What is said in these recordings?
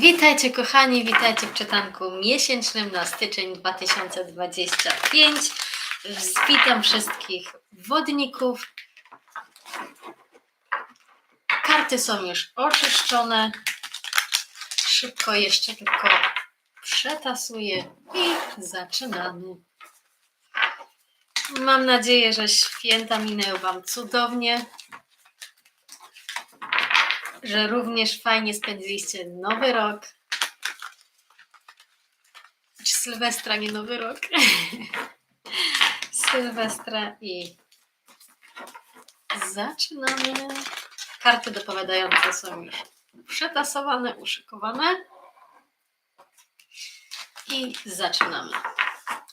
Witajcie kochani, witajcie w czytanku miesięcznym na styczeń 2025. Witam wszystkich wodników. Karty są już oczyszczone. Szybko jeszcze tylko przetasuję i zaczynamy. Mam nadzieję, że święta minęły Wam cudownie że również fajnie spędziliście nowy rok. Czy Sylwestra, nie nowy rok. Sylwestra i zaczynamy. Karty dopowiadające są już przetasowane, uszykowane. I zaczynamy.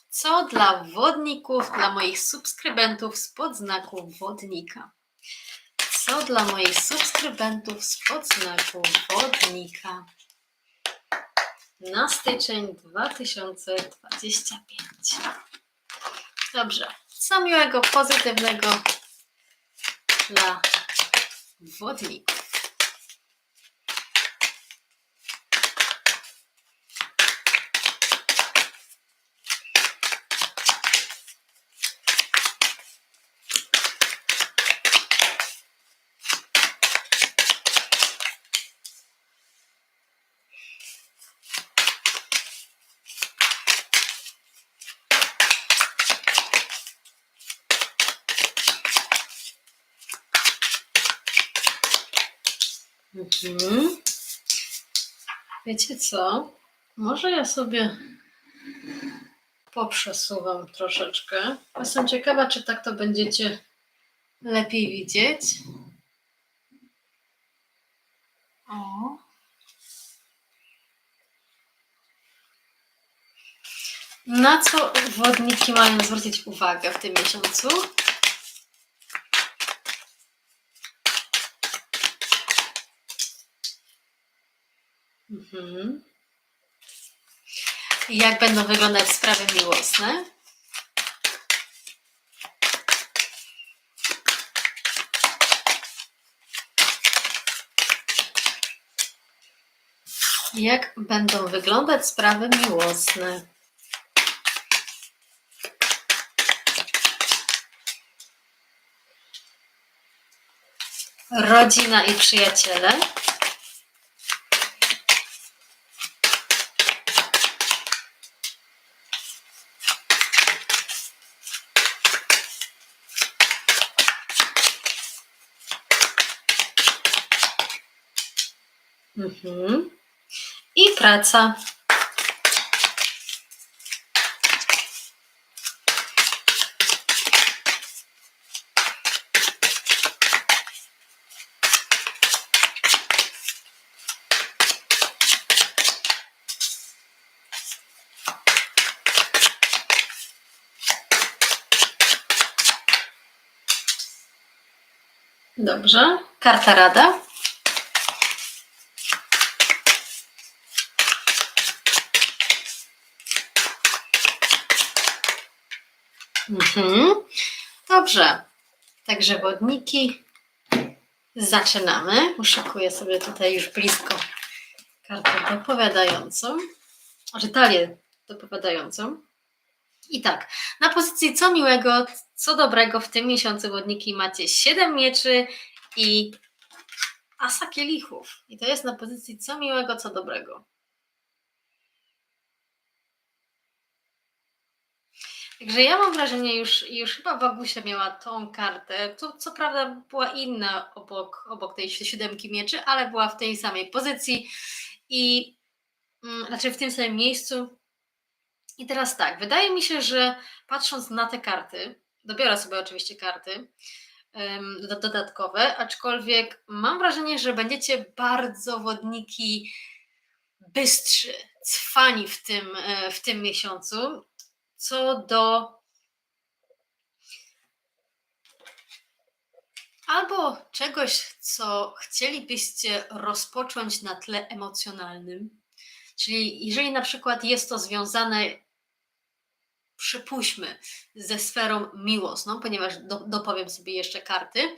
Co dla wodników, dla moich subskrybentów spod znaku wodnika? Co dla moich subskrybentów spod znaku wodnika na styczeń 2025. Dobrze. Co miłego, pozytywnego dla wodników. Mhm. Wiecie co? Może ja sobie poprzesuwam troszeczkę. Jestem ciekawa, czy tak to będziecie lepiej widzieć. O. Na co wodniki mają zwrócić uwagę w tym miesiącu? Mhm. Jak będą wyglądać sprawy miłosne? Jak będą wyglądać sprawy miłosne? Rodzina i przyjaciele. Mhm. I praca. Dobrze. Karta rada. Mhm. Dobrze. Także wodniki. Zaczynamy. Uszykuję sobie tutaj już blisko kartę dopowiadającą. Znaczy talię dopowiadającą. I tak, na pozycji co miłego, co dobrego w tym miesiącu wodniki macie 7 mieczy i asa kielichów. I to jest na pozycji co miłego, co dobrego. Także ja mam wrażenie, już, już chyba Wagusia miała tą kartę. To co prawda była inna obok, obok tej siódemki mieczy, ale była w tej samej pozycji i mm, znaczy w tym samym miejscu. I teraz tak, wydaje mi się, że patrząc na te karty, dobiorę sobie oczywiście karty dodatkowe, aczkolwiek mam wrażenie, że będziecie bardzo wodniki bystrzy, cwani w tym, e, w tym miesiącu co do albo czegoś, co chcielibyście rozpocząć na tle emocjonalnym. Czyli jeżeli na przykład jest to związane, przypuśćmy, ze sferą miłosną, ponieważ do, dopowiem sobie jeszcze karty,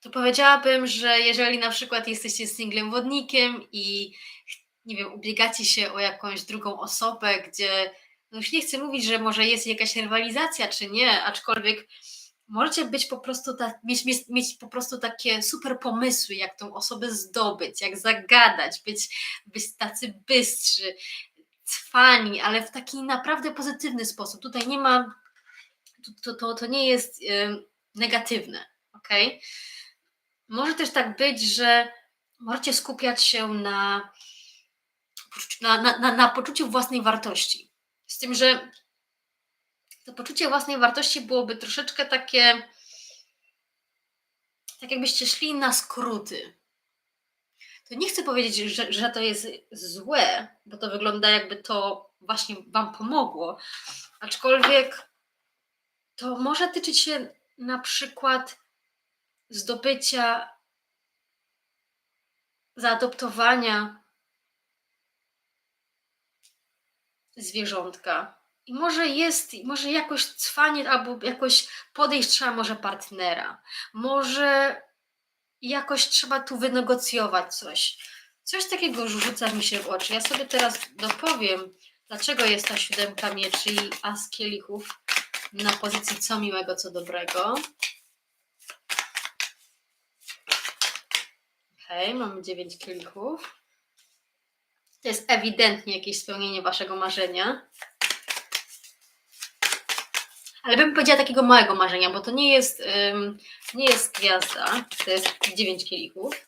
to powiedziałabym, że jeżeli na przykład jesteście singlem wodnikiem i nie wiem, ubiegacie się o jakąś drugą osobę, gdzie no już nie chcę mówić, że może jest jakaś rywalizacja, czy nie, aczkolwiek możecie być po prostu ta, mieć, mieć, mieć po prostu takie super pomysły, jak tą osobę zdobyć, jak zagadać, być, być tacy bystrzy, cwani, ale w taki naprawdę pozytywny sposób. Tutaj nie ma, to, to, to nie jest y, negatywne, ok? Może też tak być, że możecie skupiać się na, na, na, na poczuciu własnej wartości. Tym, że to poczucie własnej wartości byłoby troszeczkę takie, tak jakbyście szli na skróty. To nie chcę powiedzieć, że, że to jest złe, bo to wygląda jakby to właśnie Wam pomogło, aczkolwiek to może tyczyć się na przykład zdobycia, zaadoptowania zwierzątka. I może jest, może jakoś cwanie albo jakoś podejść trzeba może partnera. Może jakoś trzeba tu wynegocjować coś. Coś takiego rzuca mi się w oczy. Ja sobie teraz dopowiem, dlaczego jest ta siódemka mieczy i as kielichów na pozycji co miłego, co dobrego. Ok, mamy dziewięć kielichów. To jest ewidentnie jakieś spełnienie waszego marzenia. Ale bym powiedziała takiego małego marzenia, bo to nie jest, ym, nie jest gwiazda, to jest dziewięć kielichów.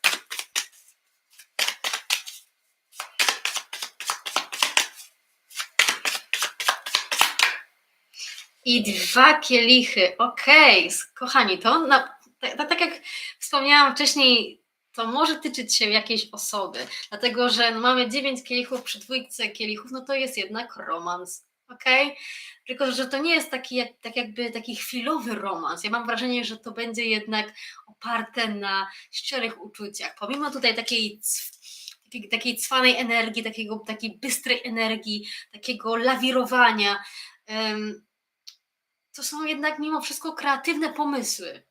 I dwa kielichy. Okej, okay. kochani, to na, tak jak wspomniałam wcześniej, to może tyczyć się jakiejś osoby, dlatego że no mamy dziewięć kielichów przy dwójce kielichów, no to jest jednak romans, ok? Tylko, że to nie jest taki, jak, tak jakby taki chwilowy romans. Ja mam wrażenie, że to będzie jednak oparte na szczerych uczuciach. Pomimo tutaj takiej takiej, takiej cwanej energii, takiego, takiej bystrej energii, takiego lawirowania, to są jednak mimo wszystko kreatywne pomysły.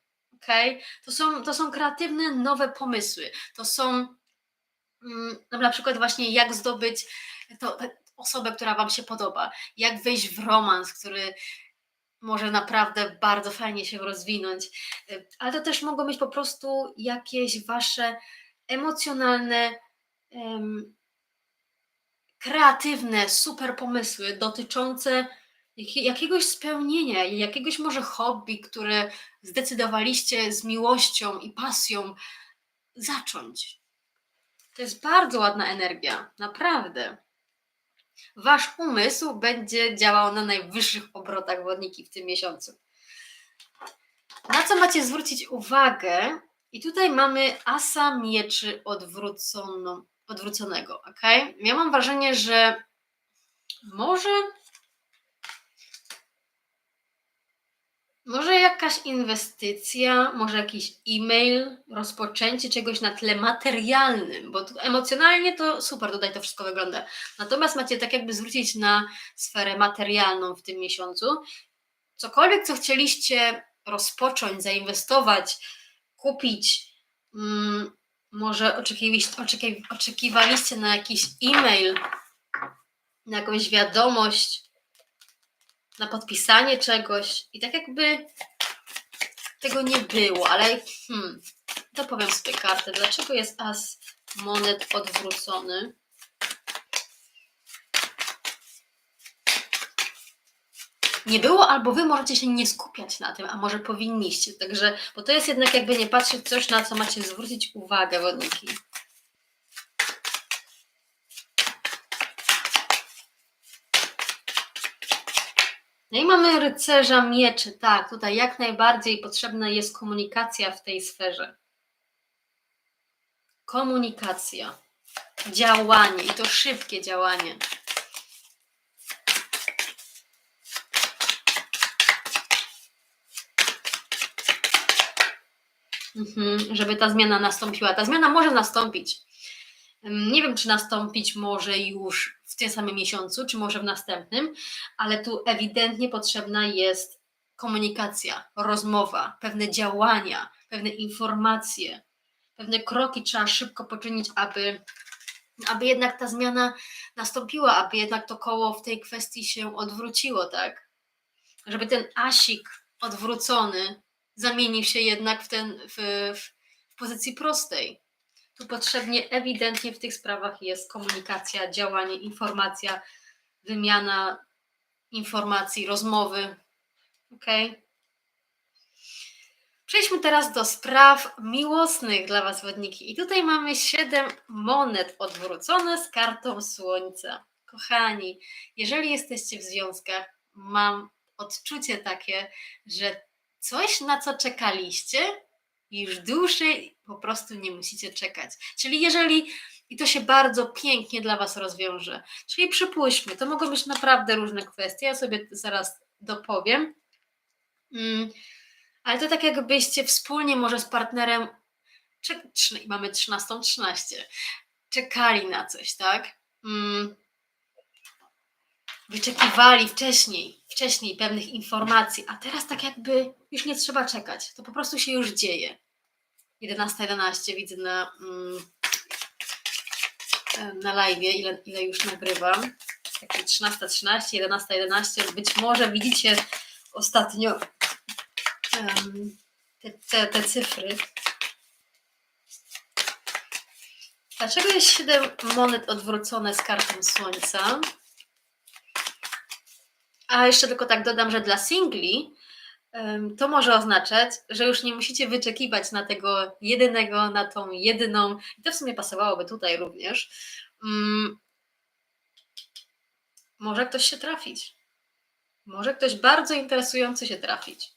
To, są, to są kreatywne, nowe pomysły. To są um, na przykład właśnie jak zdobyć to, osobę, która Wam się podoba, jak wejść w romans, który może naprawdę bardzo fajnie się rozwinąć, ale to też mogą być po prostu jakieś Wasze emocjonalne, kreatywne, super pomysły dotyczące jakiegoś spełnienia, jakiegoś może hobby, które zdecydowaliście z miłością i pasją zacząć. To jest bardzo ładna energia, naprawdę. Wasz umysł będzie działał na najwyższych obrotach wodniki w tym miesiącu. Na co macie zwrócić uwagę? I tutaj mamy asa mieczy odwróconą, odwróconego, ok? Ja mam wrażenie, że może Może jakaś inwestycja, może jakiś e-mail, rozpoczęcie czegoś na tle materialnym, bo emocjonalnie to super tutaj to wszystko wygląda. Natomiast macie tak jakby zwrócić na sferę materialną w tym miesiącu. Cokolwiek, co chcieliście rozpocząć, zainwestować, kupić, hmm, może oczekiwaliście na jakiś e-mail, na jakąś wiadomość, na podpisanie czegoś i tak jakby tego nie było, ale hmm, to powiem sobie kartę. Dlaczego jest as monet odwrócony? nie było, albo wy możecie się nie skupiać na tym, a może powinniście. Także, bo to jest jednak jakby nie patrzeć coś, na co macie zwrócić uwagę, wodniki. No i mamy rycerza mieczy, tak, tutaj jak najbardziej potrzebna jest komunikacja w tej sferze. Komunikacja, działanie i to szybkie działanie. Mhm, żeby ta zmiana nastąpiła. Ta zmiana może nastąpić. Nie wiem, czy nastąpić może już w tym samym miesiącu, czy może w następnym, ale tu ewidentnie potrzebna jest komunikacja, rozmowa, pewne działania, pewne informacje, pewne kroki trzeba szybko poczynić, aby, aby jednak ta zmiana nastąpiła, aby jednak to koło w tej kwestii się odwróciło, tak? Żeby ten asik odwrócony zamienił się jednak w, ten, w, w pozycji prostej. Tu potrzebnie ewidentnie w tych sprawach jest komunikacja, działanie, informacja, wymiana informacji, rozmowy. Ok? Przejdźmy teraz do spraw miłosnych dla Was, wodniki. I tutaj mamy siedem monet odwrócone z kartą Słońca. Kochani, jeżeli jesteście w związkach, mam odczucie takie, że coś, na co czekaliście, już dłużej po prostu nie musicie czekać. Czyli jeżeli, i to się bardzo pięknie dla Was rozwiąże, czyli przypuśćmy, to mogą być naprawdę różne kwestie, ja sobie zaraz dopowiem, mm, ale to tak jakbyście wspólnie może z partnerem, mamy 13.13, czekali na coś, tak? Mm, wyczekiwali wcześniej, wcześniej pewnych informacji, a teraz tak jakby już nie trzeba czekać. To po prostu się już dzieje. 11.11 11, widzę na, mm, na live, ile, ile już nagrywam. Takie 13.13, 11.11. Być może widzicie ostatnio te, te, te cyfry. Dlaczego jest 7 monet odwrócone z kartą słońca? A jeszcze tylko tak dodam, że dla singli to może oznaczać, że już nie musicie wyczekiwać na tego jedynego, na tą jedyną, i to w sumie pasowałoby tutaj również. Mm, może ktoś się trafić. Może ktoś bardzo interesujący się trafić.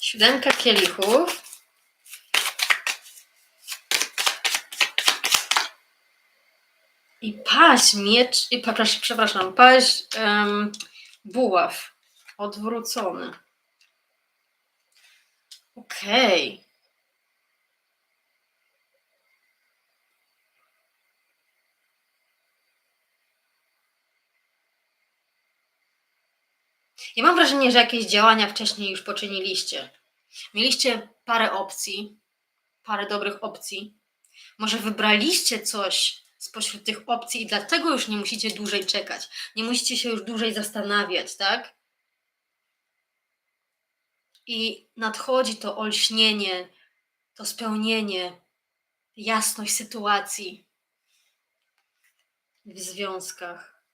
Siódemka kielichów. I paź miecz, i przepraszam, przepraszam paź um, buław odwrócony. Okej. Okay. Ja mam wrażenie, że jakieś działania wcześniej już poczyniliście. Mieliście parę opcji, parę dobrych opcji. Może wybraliście coś spośród tych opcji i dlatego już nie musicie dłużej czekać. Nie musicie się już dłużej zastanawiać, tak? I nadchodzi to olśnienie, to spełnienie, jasność sytuacji w związkach.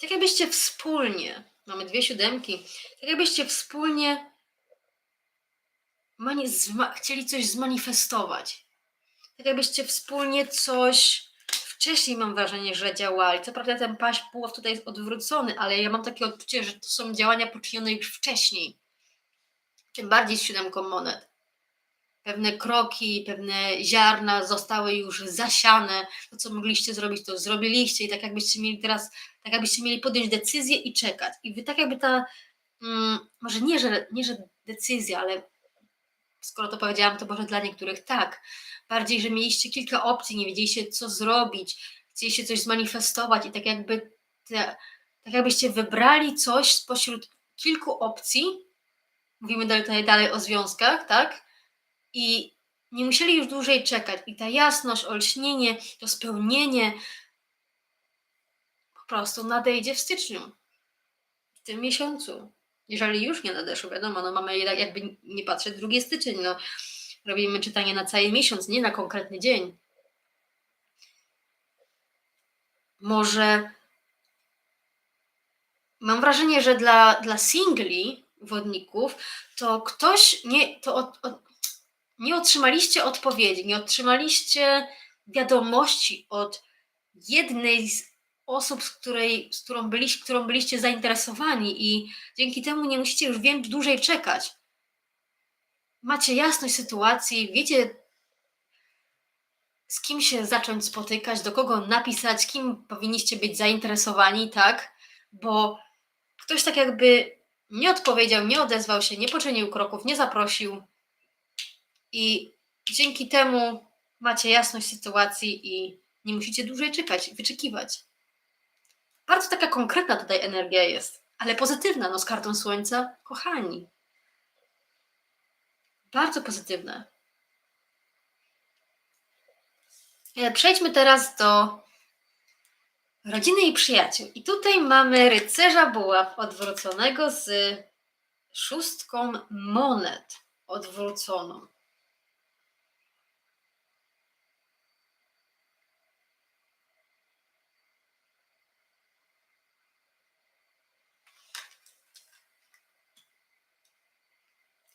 Tak jakbyście wspólnie, mamy dwie siódemki, tak jakbyście wspólnie chcieli coś zmanifestować. Tak jakbyście wspólnie coś wcześniej mam wrażenie, że działali. Co prawda ten paść puław tutaj jest odwrócony, ale ja mam takie odczucie, że to są działania poczynione już wcześniej. Tym bardziej z siódemką monet. Pewne kroki, pewne ziarna zostały już zasiane. To, co mogliście zrobić, to zrobiliście i tak jakbyście mieli teraz, tak jakbyście mieli podjąć decyzję i czekać. I wy tak jakby ta, mm, może nie że, nie, że decyzja, ale skoro to powiedziałam, to może dla niektórych tak. Bardziej, że mieliście kilka opcji, nie wiedzieliście, co zrobić, chcieliście coś zmanifestować i tak jakby te, tak jakbyście wybrali coś spośród kilku opcji. Mówimy dalej, dalej o związkach, tak? I nie musieli już dłużej czekać. I ta jasność, olśnienie, to spełnienie po prostu nadejdzie w styczniu, w tym miesiącu jeżeli już nie nadeszło, wiadomo, no mamy jakby nie patrzeć, drugi styczeń, no robimy czytanie na cały miesiąc, nie na konkretny dzień. Może mam wrażenie, że dla, dla singli, wodników, to ktoś nie, to od, od, nie otrzymaliście odpowiedzi, nie otrzymaliście wiadomości od jednej z osób, z, której, z którą, byliście, którą byliście zainteresowani i dzięki temu nie musicie już wiem, dłużej czekać. Macie jasność sytuacji, wiecie z kim się zacząć spotykać, do kogo napisać, kim powinniście być zainteresowani, tak? Bo ktoś tak jakby nie odpowiedział, nie odezwał się, nie poczynił kroków, nie zaprosił i dzięki temu macie jasność sytuacji i nie musicie dłużej czekać, wyczekiwać. Bardzo taka konkretna tutaj energia jest, ale pozytywna, no z kartą słońca, kochani. Bardzo pozytywne. E, Przejdźmy teraz do rodziny i przyjaciół. I tutaj mamy rycerza buław odwróconego z szóstką monet odwróconą.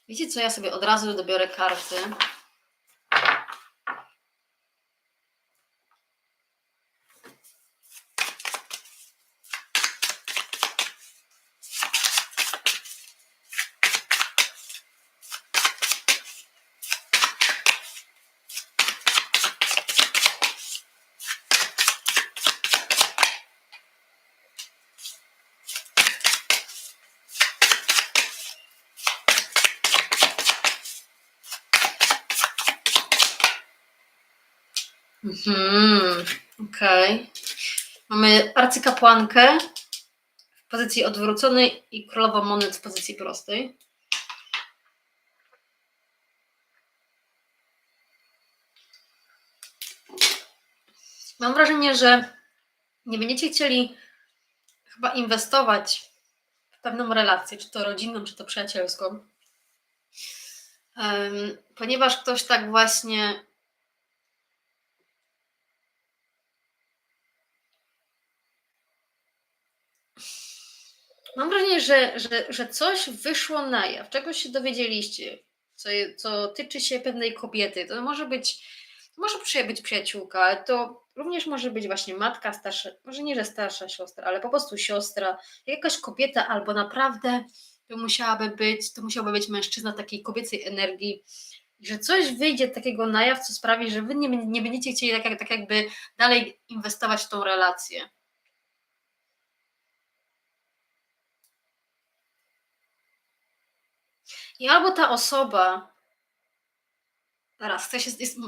Wiecie co, ja sobie od razu dobiorę karty. Mhm, okej. Mamy arcykapłankę w pozycji odwróconej i królową monet w pozycji prostej. Mam wrażenie, że nie będziecie chcieli chyba inwestować w pewną relację, czy to rodzinną, czy to przyjacielską, ponieważ ktoś tak właśnie Mam wrażenie, że, że, że coś wyszło na jaw, czegoś się dowiedzieliście, co, co tyczy się pewnej kobiety. To może być, to może być przyjaciółka, ale to również może być właśnie matka starsza, może nie, że starsza siostra, ale po prostu siostra, jakaś kobieta, albo naprawdę to musiałaby być, to musiałby być mężczyzna takiej kobiecej energii, że coś wyjdzie takiego na jaw, co sprawi, że wy nie, nie będziecie chcieli tak, jak- tak jakby dalej inwestować w tą relację. I albo ta osoba teraz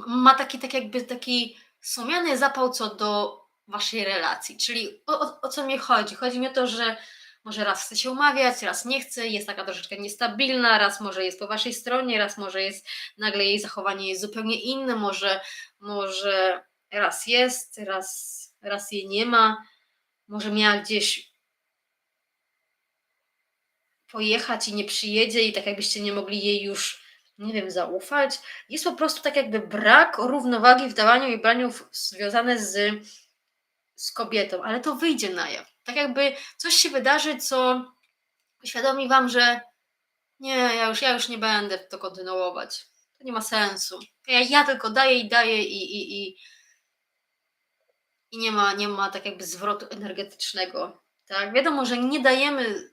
ma taki, tak jakby taki sumienny zapał co do waszej relacji. Czyli o, o, o co mi chodzi? Chodzi mi o to, że może raz chce się umawiać, raz nie chce, jest taka troszeczkę niestabilna, raz może jest po waszej stronie, raz może jest, nagle jej zachowanie jest zupełnie inne, może, może raz jest, raz, raz jej nie ma, może miała gdzieś pojechać i nie przyjedzie i tak jakbyście nie mogli jej już, nie wiem, zaufać. Jest po prostu tak jakby brak równowagi w dawaniu i braniu związane z, z kobietą, ale to wyjdzie na jaw. Tak jakby coś się wydarzy, co uświadomi wam, że nie, ja już, ja już nie będę to kontynuować. To nie ma sensu. Ja, ja tylko daję i daję i, i, i, i nie, ma, nie ma tak jakby zwrotu energetycznego. Tak? Wiadomo, że nie dajemy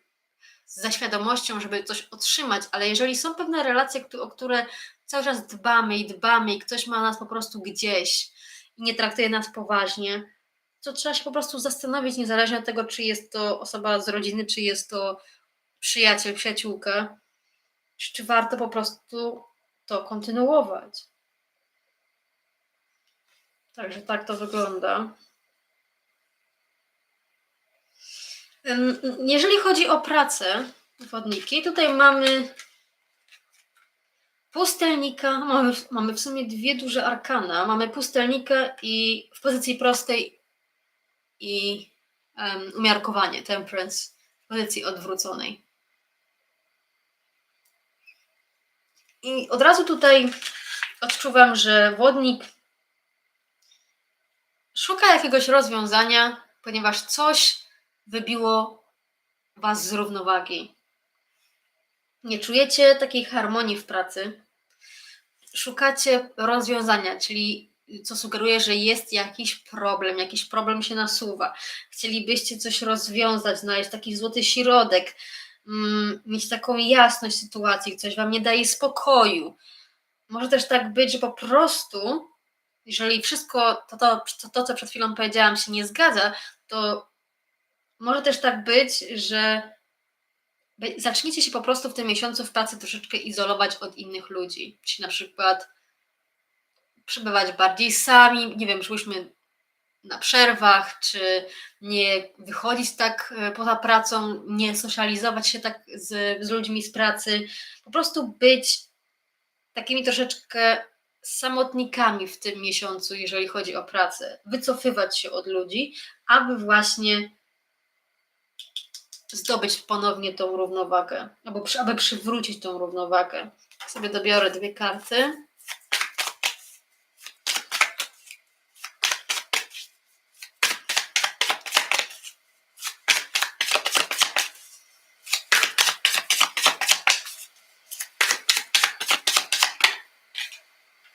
ze świadomością, żeby coś otrzymać, ale jeżeli są pewne relacje, o które cały czas dbamy i dbamy i ktoś ma nas po prostu gdzieś i nie traktuje nas poważnie, to trzeba się po prostu zastanowić, niezależnie od tego, czy jest to osoba z rodziny, czy jest to przyjaciel, przyjaciółka, czy warto po prostu to kontynuować. Także tak to wygląda. Jeżeli chodzi o pracę wodniki, tutaj mamy pustelnika, mamy, mamy w sumie dwie duże arkana. Mamy pustelnika i w pozycji prostej i em, umiarkowanie, temperance w pozycji odwróconej. I od razu tutaj odczuwam, że wodnik szuka jakiegoś rozwiązania, ponieważ coś wybiło was z równowagi. Nie czujecie takiej harmonii w pracy. Szukacie rozwiązania, czyli co sugeruje, że jest jakiś problem, jakiś problem się nasuwa. Chcielibyście coś rozwiązać, znaleźć taki złoty środek, mm, mieć taką jasność sytuacji, coś wam nie daje spokoju. Może też tak być, że po prostu, jeżeli wszystko to, to, to, to co przed chwilą powiedziałam, się nie zgadza, to może też tak być, że zaczniecie się po prostu w tym miesiącu w pracy troszeczkę izolować od innych ludzi. Czyli na przykład przebywać bardziej sami, nie wiem, żebyśmy na przerwach, czy nie wychodzić tak e, poza pracą, nie socjalizować się tak z, z ludźmi z pracy, po prostu być takimi troszeczkę samotnikami w tym miesiącu, jeżeli chodzi o pracę, wycofywać się od ludzi, aby właśnie zdobyć ponownie tą równowagę, albo przy, aby przywrócić tą równowagę. Sobie dobiorę dwie karty.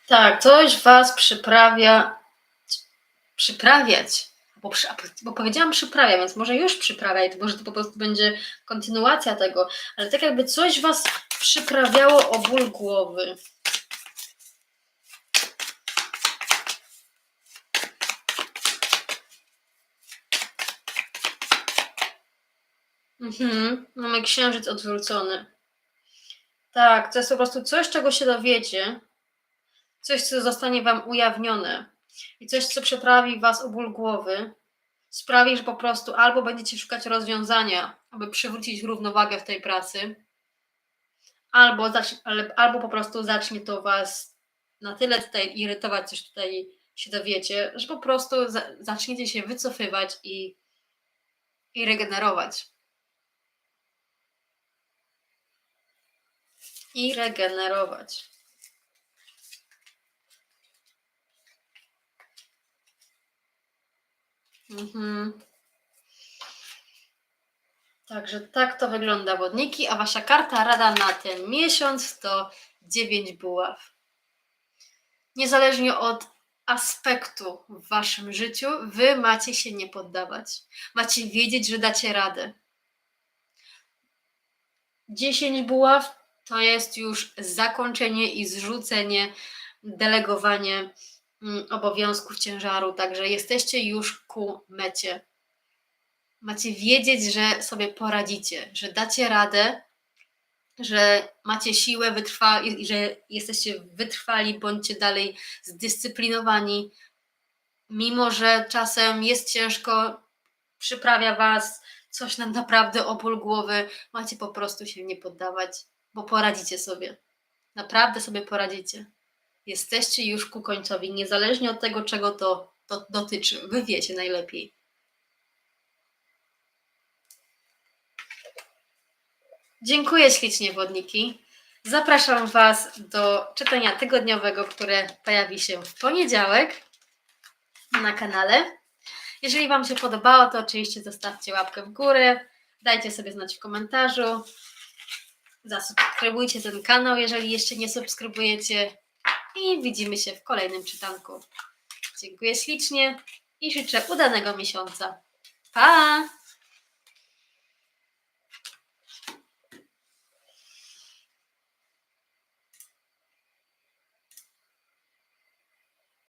Tak, coś was przyprawia, przyprawiać, bo, przy, bo powiedziałam przyprawia, więc może już przyprawia i to może to po prostu będzie kontynuacja tego, ale tak jakby coś was przyprawiało o ból głowy. Mhm, mamy księżyc odwrócony. Tak, to jest po prostu coś, czego się dowiecie, coś, co zostanie Wam ujawnione i coś, co przeprawi Was o ból głowy, sprawi, że po prostu albo będziecie szukać rozwiązania, aby przywrócić równowagę w tej pracy, albo, albo po prostu zacznie to Was na tyle tutaj irytować, coś tutaj się dowiecie, że po prostu za- zaczniecie się wycofywać i, i regenerować. I regenerować. Mhm. Także tak to wygląda wodniki, a wasza karta rada na ten miesiąc to 9 buław. Niezależnie od aspektu w waszym życiu, wy macie się nie poddawać. Macie wiedzieć, że dacie radę. 10 buław to jest już zakończenie i zrzucenie, delegowanie obowiązków ciężaru, także jesteście już ku mecie. Macie wiedzieć, że sobie poradzicie, że dacie radę, że macie siłę wytrwa że jesteście wytrwali, bądźcie dalej zdyscyplinowani, mimo że czasem jest ciężko, przyprawia was coś nam naprawdę o głowy, macie po prostu się nie poddawać, bo poradzicie sobie. Naprawdę sobie poradzicie jesteście już ku końcowi, niezależnie od tego, czego to, to dotyczy. Wy wiecie najlepiej. Dziękuję ślicznie, wodniki. Zapraszam Was do czytania tygodniowego, które pojawi się w poniedziałek na kanale. Jeżeli Wam się podobało, to oczywiście zostawcie łapkę w górę, dajcie sobie znać w komentarzu, zasubskrybujcie ten kanał, jeżeli jeszcze nie subskrybujecie i widzimy się w kolejnym czytanku. Dziękuję ślicznie i życzę udanego miesiąca. Pa!